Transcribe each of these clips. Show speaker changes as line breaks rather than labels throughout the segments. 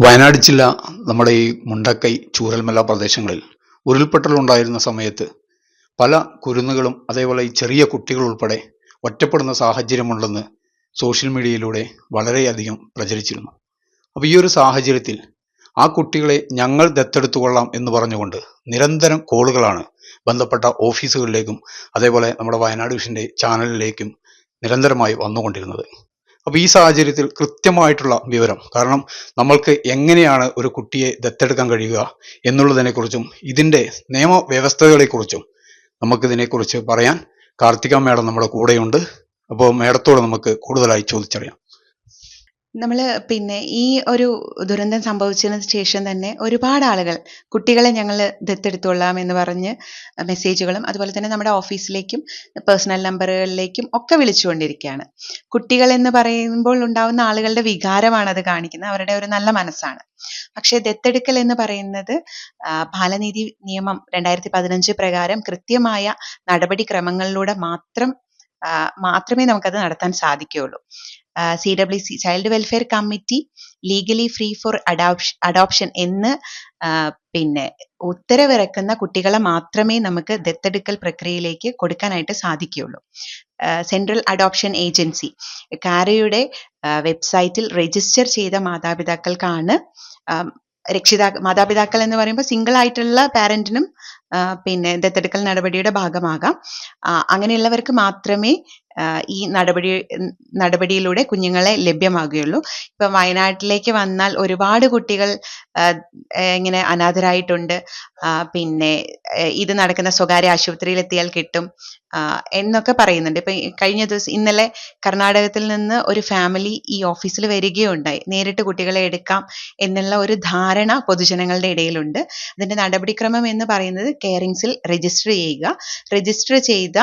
വയനാട് ജില്ല നമ്മുടെ ഈ മുണ്ടക്കൈ ചൂരൽമല പ്രദേശങ്ങളിൽ ഉരുൾപൊട്ടലുണ്ടായിരുന്ന സമയത്ത് പല കുരുന്നുകളും അതേപോലെ ഈ ചെറിയ കുട്ടികൾ ഉൾപ്പെടെ ഒറ്റപ്പെടുന്ന സാഹചര്യമുണ്ടെന്ന് സോഷ്യൽ മീഡിയയിലൂടെ വളരെയധികം പ്രചരിച്ചിരുന്നു. അപ്പോൾ ഈ ഒരു സാഹചര്യത്തിൽ ആ കുട്ടികളെ ഞങ്ങൾ ദത്തെടുത്തുകൊള്ളാം എന്ന് പറഞ്ഞുകൊണ്ട് നിരന്തരം കോളുകളാണ് ബന്ധപ്പെട്ട ഓഫീസുകളിലേക്കും അതേപോലെ നമ്മുടെ വയനാട് വിഷന്റെ ചാനലിലേക്കും നിരന്തരമായി വന്നുകൊണ്ടിരുന്നത്. അപ്പോൾ ഈ സാഹചര്യത്തിൽ കൃത്യമായിട്ടുള്ള വിവരം കാരണം നമ്മൾക്ക് എങ്ങനെയാണ് ഒരു കുട്ടിയെ ദത്തെടുക്കാൻ കഴിയുക എന്നുള്ളതിനെക്കുറിച്ചും ഇതിന്റെ നിയമവ്യവസ്ഥകളെക്കുറിച്ചും നമുക്കിതിനെക്കുറിച്ച് പറയാൻ കാർത്തിക മേഡം നമ്മുടെ കൂടെയുണ്ട്. അപ്പോൾ മേഡത്തോട് നമുക്ക് കൂടുതലായി ചോദിച്ചറിയാം.
നമ്മൾ പിന്നെ ഈ ഒരു ദുരന്തം സംഭവിച്ചതിന് ശേഷം തന്നെ ഒരുപാട് ആളുകൾ കുട്ടികളെ ഞങ്ങൾ ദത്തെടുത്തോളാം എന്ന് പറഞ്ഞ് മെസ്സേജുകളും അതുപോലെ തന്നെ നമ്മുടെ ഓഫീസിലേക്കും പേഴ്സണൽ നമ്പറുകളിലേക്കും ഒക്കെ വിളിച്ചുകൊണ്ടിരിക്കുകയാണ്. കുട്ടികൾ എന്ന് പറയുമ്പോൾ ഉണ്ടാവുന്ന ആളുകളുടെ വികാരമാണ് അത് കാണിക്കുന്നത്. അവരുടെ ഒരു നല്ല മനസ്സാണ്. പക്ഷേ ദത്തെടുക്കൽ എന്ന് പറയുന്നത് ബാലനീതി നിയമം രണ്ടായിരത്തി പതിനഞ്ച് പ്രകാരം കൃത്യമായ നടപടിക്രമങ്ങളിലൂടെ മാത്രം മാത്രമേ നമുക്കത് നടത്താൻ സാധിക്കുകയുള്ളൂ. C W C child welfare committee legally free for adoption adoption എന്ന് പിന്നെ ഉത്തരവിറക്കുന്ന കുട്ടികളെ മാത്രമേ നമുക്ക് ദത്തെടുക്കൽ പ്രക്രിയയിലേക്ക് കൊടുക്കാനായിട്ട് സാധിക്കുകയുള്ളൂ. സെൻട്രൽ അഡോപ്ഷൻ ഏജൻസി കാരയുടെ വെബ്സൈറ്റിൽ രജിസ്റ്റർ ചെയ്ത മാതാപിതാക്കൾക്കാണ് രക്ഷിതാ മാതാപിതാക്കൾ എന്ന് പറയുമ്പോൾ സിംഗിൾ ആയിട്ടുള്ള പാരന്റിനും പിന്നെ ദത്തെടുക്കൽ നടപടിയുടെ ഭാഗമാകാം. അങ്ങനെയുള്ളവർക്ക് മാത്രമേ ഈ നടപടി നടപടിയിലൂടെ കുഞ്ഞുങ്ങളെ ലഭ്യമാകുകയുള്ളൂ. ഇപ്പൊ വയനാട്ടിലേക്ക് വന്നാൽ ഒരുപാട് കുട്ടികൾ ഇങ്ങനെ അനാഥരായിട്ടുണ്ട്. പിന്നെ ഇത് നടക്കുന്ന സ്വകാര്യ ആശുപത്രിയിൽ എത്തിയാൽ കിട്ടും എന്നൊക്കെ പറയുന്നുണ്ട്. ഇപ്പൊ കഴിഞ്ഞ ദിവസം ഇന്നലെ കർണാടകത്തിൽ നിന്ന് ഒരു ഫാമിലി ഈ ഓഫീസിൽ വരികയുണ്ടായി. നേരിട്ട് കുട്ടികളെ എടുക്കാം എന്നുള്ള ഒരു ധാരണ പൊതുജനങ്ങളുടെ ഇടയിലുണ്ട്. അതിന്റെ നടപടിക്രമം എന്ന് പറയുന്നത് കെയറിങ്സിൽ രജിസ്റ്റർ ചെയ്യുക. രജിസ്റ്റർ ചെയ്ത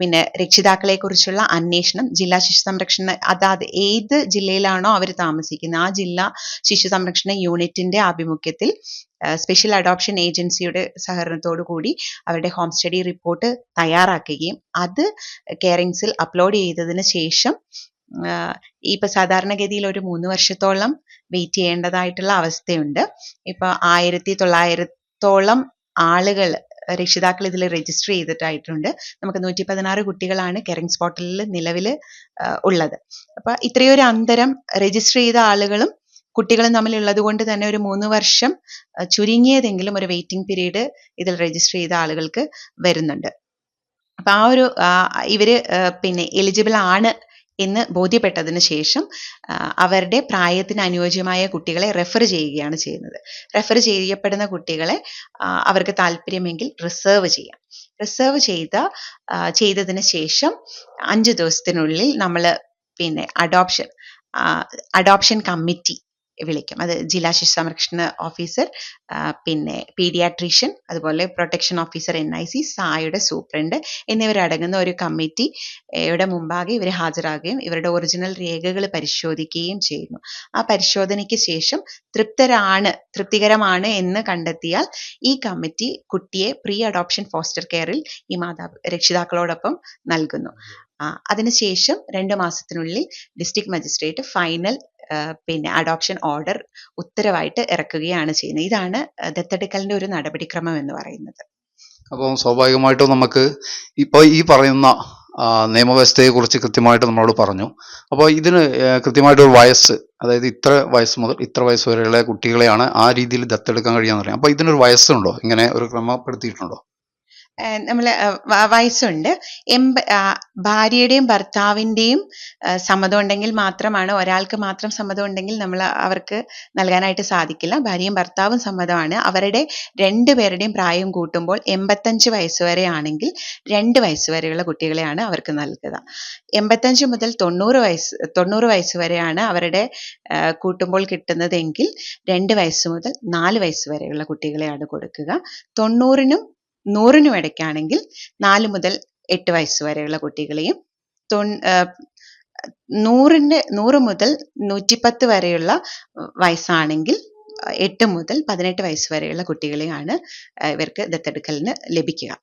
പിന്നെ രക്ഷിതാക്കളെ കുറിച്ചുള്ള അന്വേഷണം ജില്ലാ ശിശു സംരക്ഷണ അതാത് ഏത് ജില്ലയിലാണോ അവർ താമസിക്കുന്നത്. ആ ജില്ലാ ശിശു സംരക്ഷണ യൂണിറ്റിന്റെ ആഭിമുഖ്യത്തിൽ സ്പെഷ്യൽ അഡോപ്ഷൻ ഏജൻസിയുടെ സഹകരണത്തോടു കൂടി അവരുടെ ഹോം സ്റ്റഡി റിപ്പോർട്ട് തയ്യാറാക്കുകയും അത് കെയറിങ്സിൽ അപ്ലോഡ് ചെയ്തതിന് ശേഷം ഇപ്പോൾ ഇപ്പൊ സാധാരണഗതിയിൽ ഒരു മൂന്ന് വർഷത്തോളം വെയിറ്റ് ചെയ്യേണ്ടതായിട്ടുള്ള അവസ്ഥയുണ്ട്. ഇപ്പൊ ആയിരത്തി തൊള്ളായിരത്തോളം ആളുകൾ രക്ഷിതാക്കൾ ഇതിൽ രജിസ്റ്റർ ചെയ്തിട്ടായിട്ടുണ്ട്. നമുക്ക് നൂറ്റി പതിനാറ് കുട്ടികളാണ് കെറിങ് സ്പോട്ടിൽ നിലവിൽ ഉള്ളത്. അപ്പൊ ഇത്രയൊരു അന്തരം രജിസ്റ്റർ ചെയ്ത ആളുകളും കുട്ടികളും തമ്മിലുള്ളത് കൊണ്ട് തന്നെ ഒരു മൂന്ന് വർഷം ചുരുങ്ങിയതെങ്കിലും ഒരു വെയിറ്റിംഗ് പീരീഡ് ഇതിൽ രജിസ്റ്റർ ചെയ്ത ആളുകൾക്ക് വരുന്നുണ്ട്. അപ്പൊ ആ ഒരു ഇവർ പിന്നെ എലിജിബിൾ ആണ് എന്ന് ബോധ്യപ്പെട്ടതിന് ശേഷം അവരുടെ പ്രായത്തിന് അനുയോജ്യമായ കുട്ടികളെ റെഫർ ചെയ്യുകയാണ് ചെയ്യുന്നത്. റെഫർ ചെയ്യപ്പെടുന്ന കുട്ടികളെ അവർക്ക് താല്പര്യമെങ്കിൽ റിസർവ് ചെയ്യാം. റിസർവ് ചെയ്ത ചെയ്തതിന് ശേഷം അഞ്ച് ദിവസത്തിനുള്ളിൽ നമ്മൾ പിന്നെ അഡോപ്ഷൻ അഡോപ്ഷൻ കമ്മിറ്റി വിളിക്കും. അത് ജില്ലാ ശിശു സംരക്ഷണ ഓഫീസർ പിന്നെ പീഡിയാട്രീഷ്യൻ അതുപോലെ protection officer N I C സായുടെ superintendent എന്നിവരടങ്ങുന്ന ഒരു കമ്മിറ്റി യുടെ മുമ്പാകെ ഇവർ ഹാജരാകുകയും ഇവരുടെ ഒറിജിനൽ രേഖകൾ പരിശോധിക്കുകയും ചെയ്യുന്നു. ആ പരിശോധനയ്ക്ക് ശേഷം തൃപ്തരാണ് തൃപ്തികരമാണ് എന്ന് കണ്ടെത്തിയാൽ ഈ കമ്മിറ്റി കുട്ടിയെ പ്രീ അഡോപ്ഷൻ ഫോസ്റ്റർ കെയറിൽ ഈ മാതാ രക്ഷിതാക്കളോടൊപ്പം നൽകുന്നു. അതിനുശേഷം രണ്ട് മാസത്തിനുള്ളിൽ ഡിസ്ട്രിക്ട് മജിസ്ട്രേറ്റ് ഫൈനൽ പിന്നെ അഡോപ്ഷൻ ഓർഡർ ഉത്തരവായിട്ട് ഇറക്കുകയാണ് ചെയ്യുന്നത്. ഇതാണ് ദത്തെടുക്കലിന്റെ ഒരു നടപടിക്രമം എന്ന് പറയുന്നത്.
അപ്പോൾ സ്വാഭാവികമായിട്ടും നമുക്ക് ഇപ്പോൾ ഈ പറയുന്ന നിയമവ്യവസ്ഥയെ നിയമവ്യവസ്ഥയെക്കുറിച്ച് കൃത്യമായിട്ട് നമ്മളോട് പറഞ്ഞു. അപ്പോൾ ഇതിന് കൃത്യമായിട്ട് ഒരു വയസ്സ് അതായത് ഇത്ര വയസ്സ് മുതൽ ഇത്ര വയസ്സ് വരെയുള്ള കുട്ടികളെയാണ് ആ രീതിയിൽ ദത്തെടുക്കാൻ കഴിയാന്ന് പറയാം. അപ്പോൾ ഇതിനൊരു വയസ്സുണ്ടോ? ഇങ്ങനെ ഒരു ക്രമപ്പെടുത്തിയിട്ടുണ്ടോ?
നമ്മൾ വയസ്സുണ്ട്. എം ഭാര്യയുടെയും ഭർത്താവിന്റെയും ആ, സമ്മതം ഉണ്ടെങ്കിൽ മാത്രമാണ് ഒരാൾക്ക് മാത്രം സമ്മതം ഉണ്ടെങ്കിൽ നമ്മൾ അവർക്ക് നൽകാനായിട്ട് സാധിക്കില്ല. ഭാര്യയും ഭർത്താവും സമ്മതമാണ്. അവരുടെ രണ്ടുപേരുടെയും പ്രായം കൂട്ടുമ്പോൾ എൺപത്തഞ്ച് വയസ്സ് വരെ ആണെങ്കിൽ രണ്ട് വയസ്സ് വരെയുള്ള കുട്ടികളെയാണ് അവർക്ക് നൽകുക. എൺപത്തഞ്ച് മുതൽ തൊണ്ണൂറ് വയസ്സ് തൊണ്ണൂറ് വയസ്സ് വരെയാണ് അവരുടെ കൂട്ടുമ്പോൾ കിട്ടുന്നതെങ്കിൽ രണ്ട് വയസ്സ് മുതൽ നാല് വയസ്സ് വരെയുള്ള കുട്ടികളെയാണ് കൊടുക്കുക. തൊണ്ണൂറിനും നൂറിനും ഇടയ്ക്കാണെങ്കിൽ നാല് മുതൽ എട്ട് വയസ്സ് വരെയുള്ള കുട്ടികളെയും തൊൺ- നൂറിന്റെ നൂറ് മുതൽ നൂറ്റിപ്പത്ത് വരെയുള്ള വയസ്സാണെങ്കിൽ എട്ട് മുതൽ പതിനെട്ട് വയസ്സ് വരെയുള്ള കുട്ടികളെയാണ് ഇവർക്ക് ദത്തെടുക്കലിന് ലഭിക്കുക.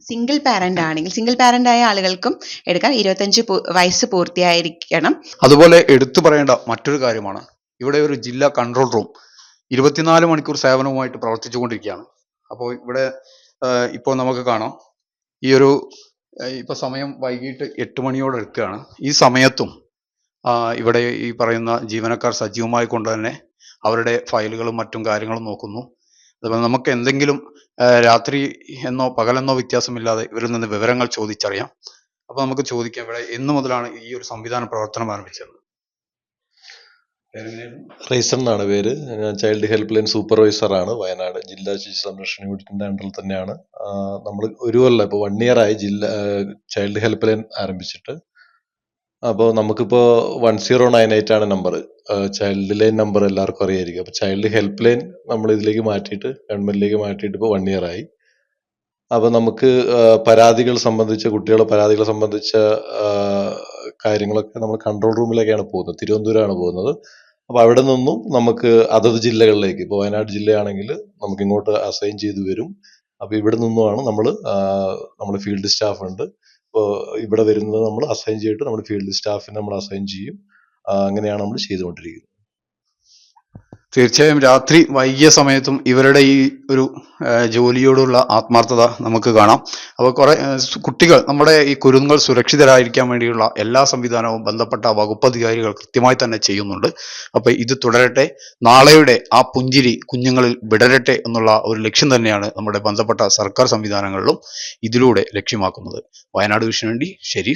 സിംഗിൾ പാരന്റ് ആണെങ്കിൽ സിംഗിൾ പാരന്റ് ആയ ആളുകൾക്കും എടുക്കാം. ഇരുപത്തഞ്ച് വയസ്സ് പൂർത്തിയായിരിക്കണം.
അതുപോലെ എടുത്തു പറയേണ്ട മറ്റൊരു കാര്യമാണ്. ഇവിടെ ഒരു ജില്ലാ കൺട്രോൾ റൂം ഇരുപത്തിനാല് മണിക്കൂർ സേവനവുമായിട്ട് പ്രവർത്തിച്ചുകൊണ്ടിരിക്കുകയാണ്. അപ്പോൾ ഇവിടെ ഇപ്പോൾ നമുക്ക് കാണാം. ഈ ഒരു ഇപ്പൊ സമയം വൈകിട്ട് എട്ട് മണിയോട് എടുക്കുകയാണ്. ഈ സമയത്തും ഇവിടെ ഈ പറയുന്ന ജീവനക്കാർ സജീവമായി കൊണ്ട് തന്നെ അവരുടെ ഫയലുകളും മറ്റും കാര്യങ്ങളും നോക്കുന്നു. അതുപോലെ നമുക്ക് എന്തെങ്കിലും രാത്രി എന്നോ പകലെന്നോ വ്യത്യാസമില്ലാതെ ഇവരിൽ നിന്ന് വിവരങ്ങൾ ചോദിച്ചറിയാം. അപ്പൊ നമുക്ക് ചോദിക്കാം ഇവിടെ എന്ന് മുതലാണ് ഈ ഒരു സംവിധാനം പ്രവർത്തനം ആരംഭിച്ചത്?
റൈസൺ എന്നാണ് പേര്. ഞാൻ ചൈൽഡ് ഹെൽപ്പ് ലൈൻ സൂപ്പർവൈസർ ആണ്. വയനാട് ജില്ലാ ശിശു സംരക്ഷണ യൂണിറ്റിന്റെ അണ്ടറിൽ തന്നെയാണ്. നമ്മൾ ഒരു കൊല്ലം ഇപ്പോൾ വൺ ഇയർ ആയി ജില്ല ചൈൽഡ് ഹെൽപ്പ് ലൈൻ ആരംഭിച്ചിട്ട്. അപ്പോൾ നമുക്കിപ്പോൾ വൺ സീറോ നയൻ എയ്റ്റ് ആണ് നമ്പർ ചൈൽഡ് ലൈൻ നമ്പർ എല്ലാവർക്കും അറിയായിരിക്കും. അപ്പോൾ ചൈൽഡ് ഹെൽപ്പ് ലൈൻ നമ്മൾ ഇതിലേക്ക് മാറ്റിയിട്ട് ഗവൺമെന്റിലേക്ക് മാറ്റിയിട്ട് ഇപ്പോൾ വൺ ഇയർ ആയി. അപ്പോൾ നമുക്ക് പരാതികൾ സംബന്ധിച്ച കുട്ടികളുടെ പരാതികൾ സംബന്ധിച്ച കാര്യങ്ങളൊക്കെ നമ്മൾ കൺട്രോൾ റൂമിലേക്കാണ് പോകുന്നത്. തിരുവനന്തപുരമാണ് പോകുന്നത്. അപ്പൊ അവിടെ നിന്നും നമുക്ക് അതത് ജില്ലകളിലേക്ക് ഇപ്പോൾ വയനാട് ജില്ലയാണെങ്കിൽ നമുക്ക് ഇങ്ങോട്ട് അസൈൻ ചെയ്തു വരും. അപ്പൊ ഇവിടെ നിന്നുമാണ് നമ്മൾ നമ്മുടെ ഫീൽഡ് സ്റ്റാഫ് ഉണ്ട്. ഇപ്പോൾ ഇവിടെ വരുന്നത് നമ്മൾ അസൈൻ ചെയ്തിട്ട് നമ്മുടെ ഫീൽഡ് സ്റ്റാഫിനെ നമ്മൾ അസൈൻ ചെയ്യും. അങ്ങനെയാണ് നമ്മൾ ചെയ്തുകൊണ്ടിരിക്കുന്നത്.
തീർച്ചയായും രാത്രി വൈകിയ സമയത്തും ഇവരുടെ ഈ ഒരു ജോലിയോടുള്ള ആത്മാർത്ഥത നമുക്ക് കാണാം. അപ്പോൾ കുറെ കുട്ടികൾ നമ്മുടെ ഈ കുരുന്നുകൾ സുരക്ഷിതരായിരിക്കാൻ വേണ്ടിയുള്ള എല്ലാ സംവിധാനവും ബന്ധപ്പെട്ട വകുപ്പധികാരികൾ കൃത്യമായി തന്നെ ചെയ്യുന്നുണ്ട്. അപ്പോൾ ഇത് തുടരട്ടെ. നാളെയുടെ ആ പുഞ്ചിരി കുഞ്ഞുങ്ങളിൽ വിടരട്ടെ എന്നുള്ള ഒരു ലക്ഷ്യം തന്നെയാണ് നമ്മുടെ ബന്ധപ്പെട്ട സർക്കാർ സംവിധാനങ്ങളിലും ഇതിലൂടെ ലക്ഷ്യമാക്കുന്നത്. വയനാട് വിഷന് വേണ്ടി ഷെരീഫ്.